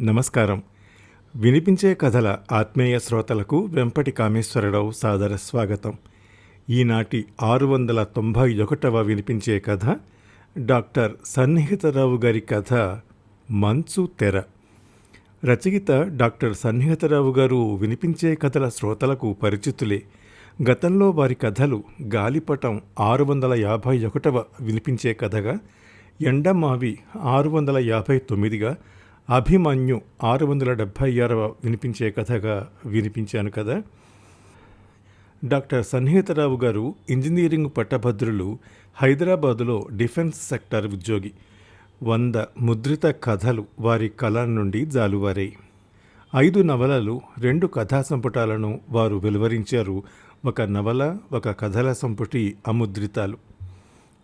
నమస్కారం. వినిపించే కథల ఆత్మీయ శ్రోతలకు వెంపటి కామేశ్వరరావు సాదర స్వాగతం. ఈనాటి ఆరు వందల తొంభై ఒకటవ వినిపించే కథ డాక్టర్ సన్నిహితరావు గారి కథ మంచు తెర. రచయిత డాక్టర్ సన్నిహితరావు గారు వినిపించే కథల శ్రోతలకు పరిచితులే. గతంలో వారి కథలు గాలిపటం ఆరు వందల యాభై ఒకటవ వినిపించే కథగా ఎండమావి ఆరు వందల యాభై తొమ్మిదిగా అభిమన్యు ఆరు వందల డెబ్భై ఆరవ వినిపించే కథగా వినిపించాను కదా. డాక్టర్ సన్నిహితరావు గారు ఇంజనీరింగ్ పట్టభద్రులు హైదరాబాదులో డిఫెన్స్ సెక్టర్ ఉద్యోగి వంద ముద్రిత కథలు వారి కళ నుండి జాలువారాయి ఐదు నవలలు రెండు కథా సంపుటాలను వారు వెలువరించారు. ఒక నవల ఒక కథల సంపుటి అముద్రితాలు.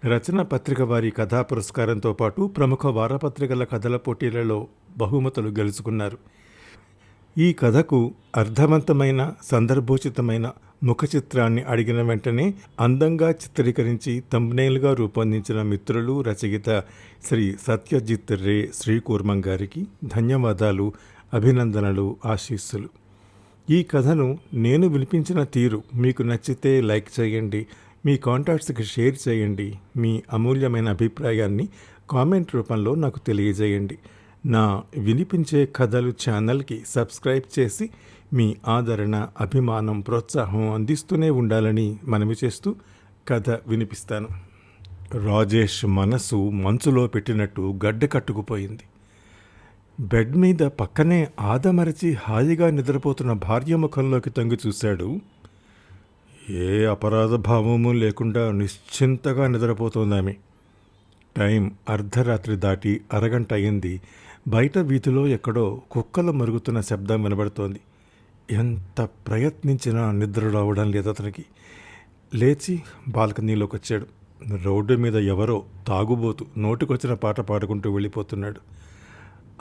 రచన పత్రిక వారి కథా పురస్కారంతో పాటు ప్రముఖ వారపత్రికల కథల పోటీలలో బహుమతులు గెలుచుకున్నారు. ఈ కథకు అర్థవంతమైన సందర్భోచితమైన ముఖ చిత్రాన్ని అడిగిన వెంటనే అందంగా చిత్రీకరించి తంబ్నేల్గా రూపొందించిన మిత్రులు రచయిత శ్రీ సత్యజిత్ రే శ్రీకూర్మం గారికి ధన్యవాదాలు అభినందనలు ఆశీస్సులు. ఈ కథను నేను వినిపించిన తీరు మీకు నచ్చితే లైక్ చేయండి మీ కాంటాక్ట్స్కి షేర్ చేయండి మీ అమూల్యమైన అభిప్రాయాన్ని కామెంట్ రూపంలో నాకు తెలియజేయండి. నా వినిపించే కథలు ఛానల్కి సబ్స్క్రైబ్ చేసి మీ ఆదరణ అభిమానం ప్రోత్సాహం అందిస్తూనే ఉండాలని మనవి చేస్తూ కథ వినిపిస్తాను. రాజేష్ మనసు మంచులో పెట్టినట్టు గడ్డ కట్టుకుపోయింది. బెడ్ మీద పక్కనే ఆదమరచి హాయిగా నిద్రపోతున్న భార్య ముఖంలోకి తొంగి చూశాడు. ఏ అపరాధ భావము లేకుండా నిశ్చింతగా నిద్రపోతోందామె. టైం అర్ధరాత్రి దాటి అరగంట అయింది. బయట వీధిలో ఎక్కడో కుక్కలు మరుగుతున్న శబ్దం వినబడుతోంది. ఎంత ప్రయత్నించినా నిద్ర రావడం లేదు అతనికి. లేచి బాల్కనీలోకి వచ్చాడు రోడ్డు మీద ఎవరో తాగుబోతు నోటికొచ్చిన పాట పాడుకుంటూ వెళ్ళిపోతున్నాడు.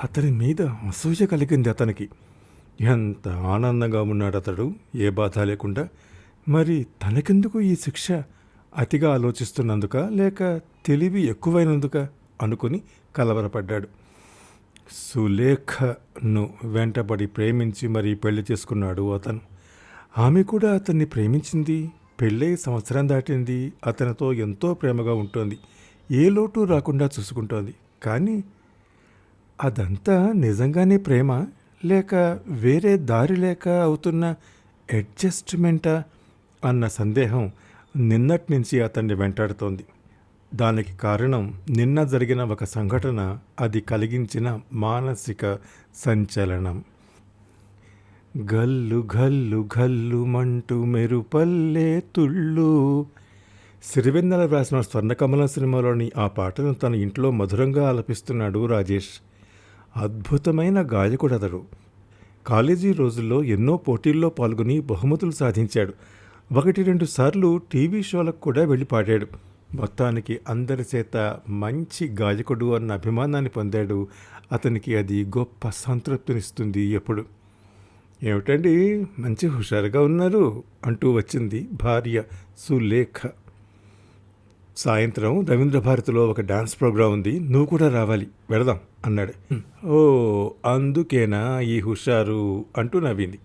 అతని మీద అసూయ కలిగింది అతనికి. ఎంత ఆనందంగా ఉన్నాడు అతడు. ఏ బాధ లేకుండా. మరి తనకెందుకు ఈ శిక్ష? అతిగా ఆలోచిస్తున్నందుక లేక తెలివి ఎక్కువైనందుక? అనుకుని కలవరపడ్డాడు. సులేఖను వెంటబడి ప్రేమించి మరి పెళ్ళి చేసుకున్నాడు అతను. ఆమె కూడా అతన్ని ప్రేమించింది. పెళ్ళై సంవత్సరం దాటింది. అతనితో ఎంతో ప్రేమగా ఉంటుంది. ఏ లోటు రాకుండా చూసుకుంటోంది. కానీ అదంతా నిజంగానే ప్రేమ? లేక వేరే దారి లేక అవుతున్న అడ్జస్ట్మెంటా? అన్న సందేహం నిన్నటి నుంచి అతన్ని వెంటాడుతోంది. దానికి కారణం నిన్న జరిగిన ఒక సంఘటన అది కలిగించిన మానసిక సంచలనం. గల్లు గల్లు గల్లు మంటూ మెరుపల్లే తుళ్ళు. సిరివెన్నెల రాసిన స్వర్ణకమలం సినిమాలోని ఆ పాటను తన ఇంట్లో మధురంగా ఆలపిస్తున్నాడు రాజేష్. అద్భుతమైన గాయకుడు అతడు కాలేజీ రోజుల్లో ఎన్నో పోటీల్లో పాల్గొని బహుమతులు సాధించాడు. ఒకటి రెండు సార్లు టీవీ షోలకు కూడా వెళ్ళి పాడాడు. మొత్తానికి అందరి చేత మంచి గాయకుడు అన్న అభిమానాన్ని పొందాడు. అతనికి అది గొప్ప సంతృప్తినిస్తుంది ఎప్పుడు. ఏమిటండి? మంచి హుషారుగా ఉన్నారు అంటూ వచ్చింది భార్య సులేఖ. సాయంత్రం రవీంద్ర భారతిలో ఒక డాన్స్ ప్రోగ్రాం ఉంది. నువ్వు కూడా రావాలి. వెళదాం అన్నాడు. ఓ అందుకేనా ఈ హుషారు? అంటూ నవ్వింది.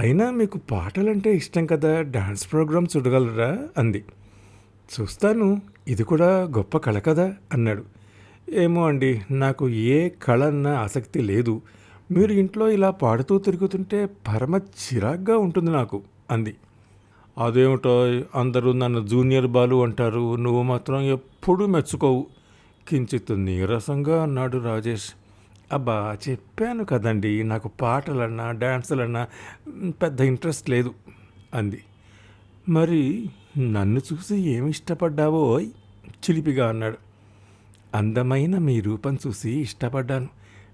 అయినా మీకు పాటలంటే ఇష్టం కదా. డాన్స్ ప్రోగ్రాం చూడగలరా? అంది. చూస్తాను. ఇది కూడా గొప్ప కళ కదా అన్నాడు. ఏమో అండి నాకు ఏ కళ అన్న ఆసక్తి లేదు. మీరు ఇంట్లో ఇలా పాడుతూ తిరుగుతుంటే పరమ చిరాగ్గా ఉంటుంది నాకు అంది. అదేమిటో అందరూ నన్ను జూనియర్ బాలు అంటారు నువ్వు మాత్రం ఎప్పుడూ మెచ్చుకోవు. కించిత్ నీరసంగా అన్నాడు రాజేష్. అబ్బా చెప్పాను కదండి నాకు పాటలన్నా డ్యాన్సులన్నా పెద్ద ఇంట్రెస్ట్ లేదు అంది. మరి నన్ను చూసి ఏమి ఇష్టపడ్డావో చిలిపిగా అన్నాడు. అందమైన మీ రూపం చూసి ఇష్టపడ్డాను.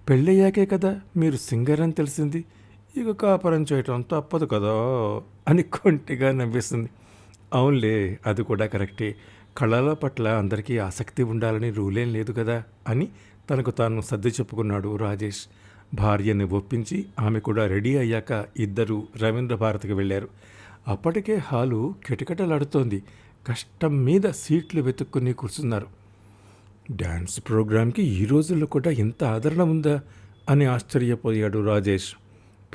పెళ్ళయ్యాకే కదా మీరు సింగర్ అని తెలిసింది. ఇక కాపురం చేయటం తప్పదు కదా అని కొంటిగా నవ్విస్తుంది అవునులే అది కూడా కరెక్టే. కళల పట్ల అందరికీ ఆసక్తి ఉండాలని రూలేం లేదు కదా అని తనకు తాను సర్ది చెప్పుకున్నాడు రాజేష్. భార్యని ఒప్పించి ఆమె కూడా రెడీ అయ్యాక ఇద్దరు రవీంద్ర భారతికి వెళ్ళారు. అప్పటికే హాలు కిటకిటలాడుతోంది. కష్టం మీద సీట్లు వెతుక్కుని కూర్చున్నారు. డ్యాన్స్ ప్రోగ్రాంకి ఈ రోజుల్లో కూడా ఇంత ఆదరణ ఉందా? అని ఆశ్చర్యపోయాడు రాజేష్.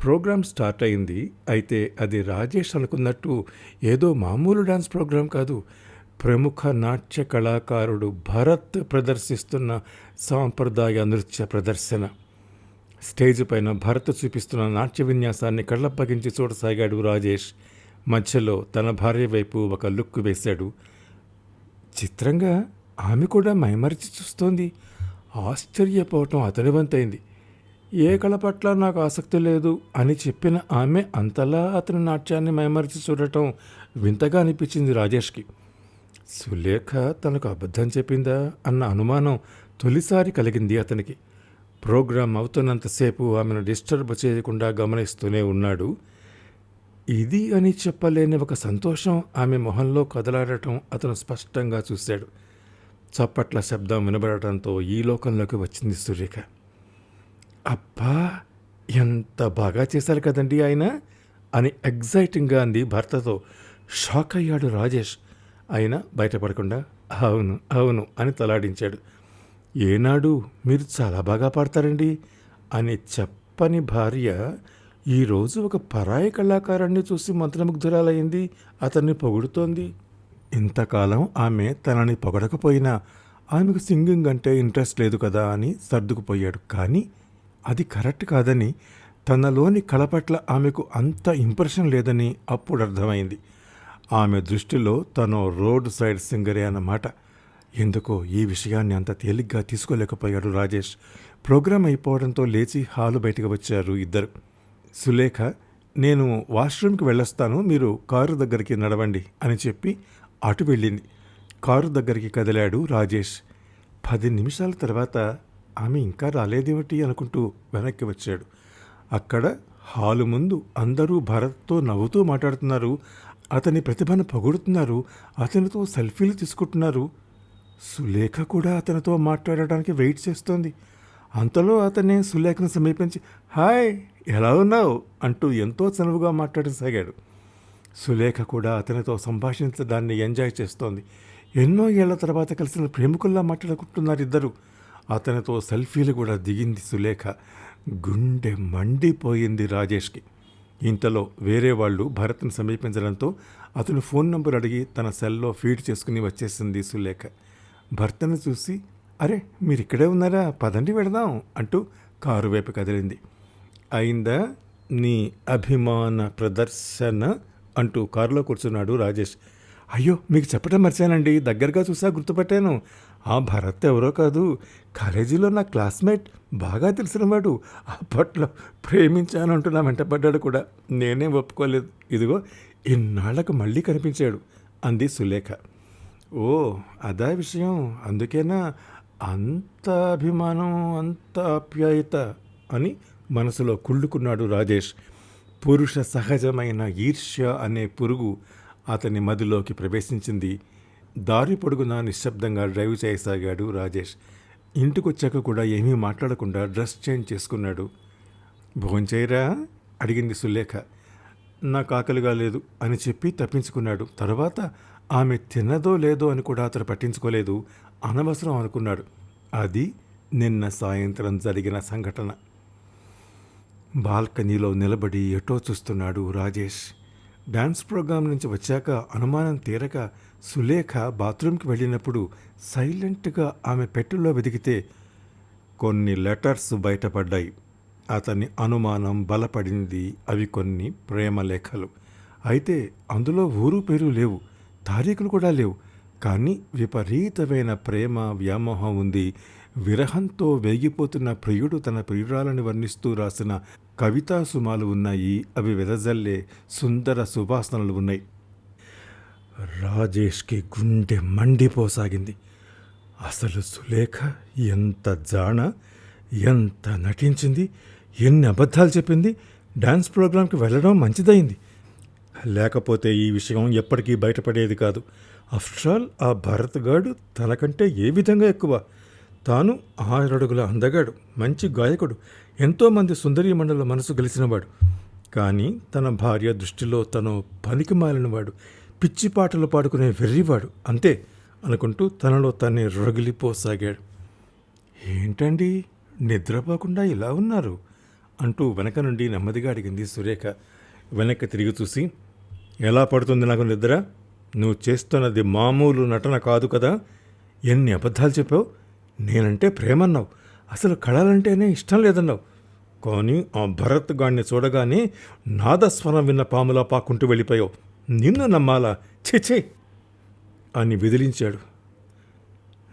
ప్రోగ్రాం స్టార్ట్ అయింది. అయితే అది రాజేష్ అనుకున్నట్టు ఏదో మామూలు డ్యాన్స్ ప్రోగ్రాం కాదు. ప్రముఖ నాట్య కళాకారుడు భరత్ ప్రదర్శిస్తున్న సాంప్రదాయ నృత్య ప్రదర్శన. స్టేజ్ పైన భరత్ చూపిస్తున్న నాట్య విన్యాసాన్ని కళ్ళప్పగించి చూడసాగాడు రాజేష్. మధ్యలో తన భార్య వైపు ఒక లుక్ వేశాడు. చిత్రంగా ఆమె కూడా మైమరిచి చూస్తోంది. ఆశ్చర్యపోవటం అతని వంతైంది ఏ కళ పట్ల నాకు ఆసక్తి లేదు అని చెప్పిన ఆమె అంతలా అతని నాట్యాన్ని మైమరిచి చూడటం వింతగా అనిపించింది రాజేష్కి. సులేఖ తనకు అబద్ధం చెప్పిందా అన్న అనుమానం తొలిసారి కలిగింది అతనికి. ప్రోగ్రాం అవుతున్నంతసేపు ఆమెను డిస్టర్బ్ చేయకుండా గమనిస్తూనే ఉన్నాడు. ఇది అని చెప్పలేని ఒక సంతోషం ఆమె మొహంలో కదలాడటం అతను స్పష్టంగా చూశాడు. చప్పట్ల శబ్దం వినబడటంతో ఈ లోకంలోకి వచ్చింది సురేఖ. అబ్బా ఎంత బాగా చేశారు కదండి ఆయన అని ఎగ్జైటింగ్గా అంది భర్తతో. షాక్ అయ్యాడు రాజేష్. ఆయన బయటపడకుండా అవును అవును అని తలాడించాడు. ఏనాడు మీరు చాలా బాగా పాడతారండి అని చెప్పని భార్య ఈరోజు ఒక పరాయి కళాకారాన్ని చూసి మంత్రముగ్ధురాలయ్యింది అతన్ని పొగుడుతోంది. ఇంతకాలం ఆమె తనని పొగడకపోయినా ఆమెకు సింగింగ్ అంటే ఇంట్రెస్ట్ లేదు కదా అని సర్దుకుపోయాడు. కానీ అది కరెక్ట్ కాదని తనలోని కళ పట్ల ఆమెకు అంత ఇంప్రెషన్ లేదని అప్పుడు అర్థమైంది. ఆమె దృష్టిలో తను రోడ్ సైడ్ సింగరే అన్నమాట. ఎందుకో ఈ విషయాన్ని అంత తేలిగ్గా తీసుకోలేకపోయాడు రాజేష్. ప్రోగ్రాం అయిపోవడంతో లేచి హాలు బయటకు వచ్చారు ఇద్దరు. సులేఖ నేను వాష్రూమ్కి వెళ్ళొస్తాను మీరు కారు దగ్గరికి నడవండి అని చెప్పి అటు వెళ్ళింది. కారు దగ్గరికి కదిలాడు రాజేష్. పది నిమిషాల తర్వాత ఆమె ఇంకా రాలేదేమిటి అనుకుంటూ వెనక్కి వచ్చాడు. అక్కడ హాలు ముందు అందరూ భరత్తో నవ్వుతూ మాట్లాడుతున్నారు. అతని ప్రతిభను పొగుడుతున్నారు. అతనితో సెల్ఫీలు తీసుకుంటున్నారు. సులేఖ కూడా అతనితో మాట్లాడడానికి వెయిట్ చేస్తోంది. అంతలో అతనే సులేఖను సమీపించి హాయ్! ఎలా ఉన్నావు? అంటూ ఎంతో చనువుగా మాట్లాడసాగాడు. సులేఖ కూడా అతనితో సంభాషించడాన్ని ఎంజాయ్ చేస్తోంది. ఎన్నో ఏళ్ళ తర్వాత కలిసిన ప్రేమికుల్లా మాట్లాడుకుంటున్నారు ఇద్దరు అతనితో సెల్ఫీలు కూడా దిగింది సులేఖ. గుండె మండిపోయింది రాజేష్కి. ఇంతలో వేరే వాళ్ళు భరత్ను సమీపించడంతో అతను ఫోన్ నంబర్ అడిగి తన సెల్లో ఫీడ్ చేసుకుని వచ్చేసింది సులేఖ. భర్తను చూసి అరే మీరు ఇక్కడే ఉన్నారా? పదండి వెడదాం అంటూ కారు వైపు కదిలింది. అయిందా? నీ అభిమాన ప్రదర్శన అంటూ కారులో కూర్చున్నాడు రాజేష్. అయ్యో మీకు చెప్పడం మర్చానండి. దగ్గరగా చూసా గుర్తుపట్టాను. ఆ భరత్ ఎవరో కాదు. కాలేజీలో నా క్లాస్మేట్ బాగా తెలిసినవాడు అప్పట్లో ప్రేమించాను అంటూ నా వెంటపడ్డాడు కూడా. నేనే ఒప్పుకోలేదు. ఇదిగో ఇన్నాళ్ళకు మళ్ళీ కనిపించాడు అంది సులేఖ. ఓ అదా విషయం. అందుకేనా? అంత అభిమానం అంత ఆప్యాయత అని మనసులో కుళ్ళుకున్నాడు రాజేష్. పురుష సహజమైన ఈర్ష్య అనే పురుగు అతని మదిలోకి ప్రవేశించింది. దారి పొడుగునా నిశ్శబ్దంగా డ్రైవ్ చేయసాగాడు రాజేష్. ఇంటికొచ్చాక కూడా ఏమీ మాట్లాడకుండా డ్రెస్ చేంజ్ చేసుకున్నాడు. భోంచేయరా? అడిగింది సులేఖ. నాకు ఆకలిగా లేదు అని చెప్పి తప్పించుకున్నాడు. తర్వాత ఆమె తిన్నదో లేదో అని కూడా అతను పట్టించుకోలేదు. అనవసరం అనుకున్నాడు. అది నిన్న సాయంత్రం జరిగిన సంఘటన. బాల్కనీలో నిలబడి ఎటో చూస్తున్నాడు రాజేష్. డాన్స్ ప్రోగ్రాం నుంచి వచ్చాక అనుమానం తీరక సులేఖ బాత్రూమ్కి వెళ్ళినప్పుడు సైలెంట్గా ఆమె పెట్టెలో వెతికితే కొన్ని లెటర్స్ బయటపడ్డాయి. అతని అనుమానం బలపడింది అవి కొన్ని ప్రేమ లేఖలు. అయితే అందులో ఊరు పేరు లేవు తారీఖులు కూడా లేవు. కానీ విపరీతమైన ప్రేమ వ్యామోహం ఉంది. విరహంతో వేగిపోతున్న ప్రియుడు తన ప్రియురాలని వర్ణిస్తూ రాసిన కవితా సుమాలు ఉన్నాయి అవి వెదజల్లే సుందర సువాసనలు ఉన్నాయి. రాజేష్కి గుండె మండిపోసాగింది. అసలు సులేఖ ఎంత జాణ ఎంత నటించింది ఎన్ని అబద్ధాలు చెప్పింది డాన్స్ ప్రోగ్రాంకి వెళ్ళడం మంచిదైంది లేకపోతే ఈ విషయం ఎప్పటికీ బయటపడేది కాదు. ఆఫ్టర్ ఆల్ ఆ భరత్ గాడు తనకంటే ఏ విధంగా ఎక్కువ? తాను ఆరడుగుల అందగాడు మంచి గాయకుడు ఎంతోమంది సుందరీ మండల మనసు గెలిచినవాడు. కానీ తన భార్య దృష్టిలో తను పనికి మాలినవాడు పిచ్చి పాటలు పాడుకునే వెర్రివాడు అంతే అనుకుంటూ తనలో తనే రొగిలిపోసాగాడు. ఏంటండి నిద్రపోకుండా ఇలా ఉన్నారు? అంటూ వెనక నుండి నెమ్మదిగా అడిగింది సురేఖ. వెనక్కి తిరిగి చూసి ఎలా పడుతుంది నాకు నిద్ర? నువ్వు చేస్తున్నది మామూలు నటన కాదు కదా? ఎన్ని అబద్ధాలు చెప్పావు? నేనంటే ప్రేమన్నావు. అసలు కళలంటేనే ఇష్టం లేదన్నావు. కానీ ఆ భరత్ గాడిని చూడగానే నాదస్వరం విన్న పాములా పాకుంటూ వెళ్ళిపోయావు. నిన్ను నమ్మాలా? ఛే అని విదిలించాడు.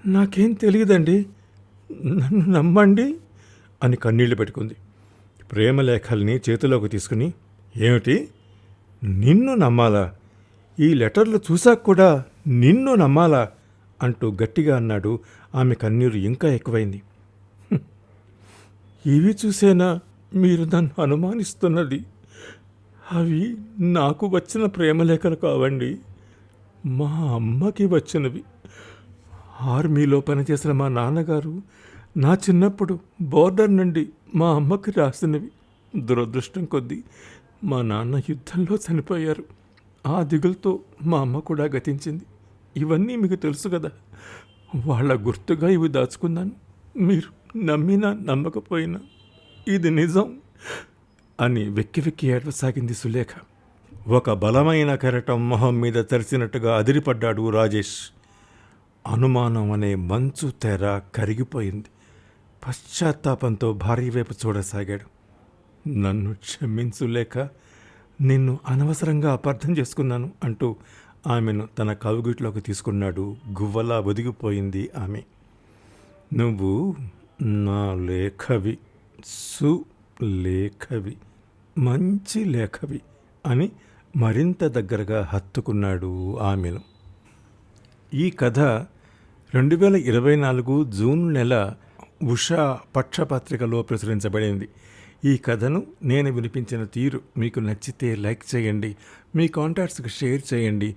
నాకేం తెలియదండి. నన్ను నమ్మండి అని కన్నీళ్ళు పెట్టుకుంది. ప్రేమలేఖల్ని చేతిలోకి తీసుకుని ఏమిటి? నిన్ను నమ్మాలా? ఈ లెటర్లు చూశాక కూడా నిన్ను నమ్మాలా? అంటూ గట్టిగా అన్నాడు. ఆమె కన్నీరు ఇంకా ఎక్కువైంది. ఇవి చూసేనా? మీరు నన్ను అనుమానిస్తున్నది. అవి నాకు వచ్చిన ప్రేమలేఖలు కావండి. మా అమ్మకి వచ్చినవి. ఆర్మీలో పనిచేసిన మా నాన్నగారు నా చిన్నప్పుడు బోర్డర్ నుండి మా అమ్మకి రాసినవి. దురదృష్టం కొద్దీ మా నాన్న యుద్ధంలో చనిపోయారు. ఆ దిగులతో మా అమ్మ కూడా గతించింది. ఇవన్నీ మీకు తెలుసు కదా. వాళ్ళ గుర్తుగా ఇవి దాచుకున్నాను. మీరు నమ్మినా నమ్మకపోయినా ఇది నిజం అని వెక్కి వెక్కి ఏడవసాగింది సులేఖ. ఒక బలమైన కెరటం మొహం మీద తెరిచినట్టుగా అదిరిపడ్డాడు రాజేష్. అనుమానం అనే మంచు తెర కరిగిపోయింది. పశ్చాత్తాపంతో భార్య వైపు చూడసాగాడు. నన్ను క్షమించులేక నిన్ను అనవసరంగా అపార్థం చేసుకున్నాను అంటూ ఆమెను తన కవిగుట్లోకి తీసుకున్నాడు. గువ్వలా ఒదిగిపోయింది ఆమె. నువ్వు నా లేఖవి సు లేఖవి మంచి లేఖవి అని మరింత దగ్గరగా హత్తుకున్నాడు ఆమెను. ఈ కథ రెండు వేల ఇరవై నాలుగు జూన్ నెల ఉషా పక్షపత్రికలో ప్రచురించబడింది. ఈ కథను నేను వినిపించిన తీరు మీకు నచ్చితే లైక్ చేయండి మీ కాంటాక్ట్స్కి షేర్ చేయండి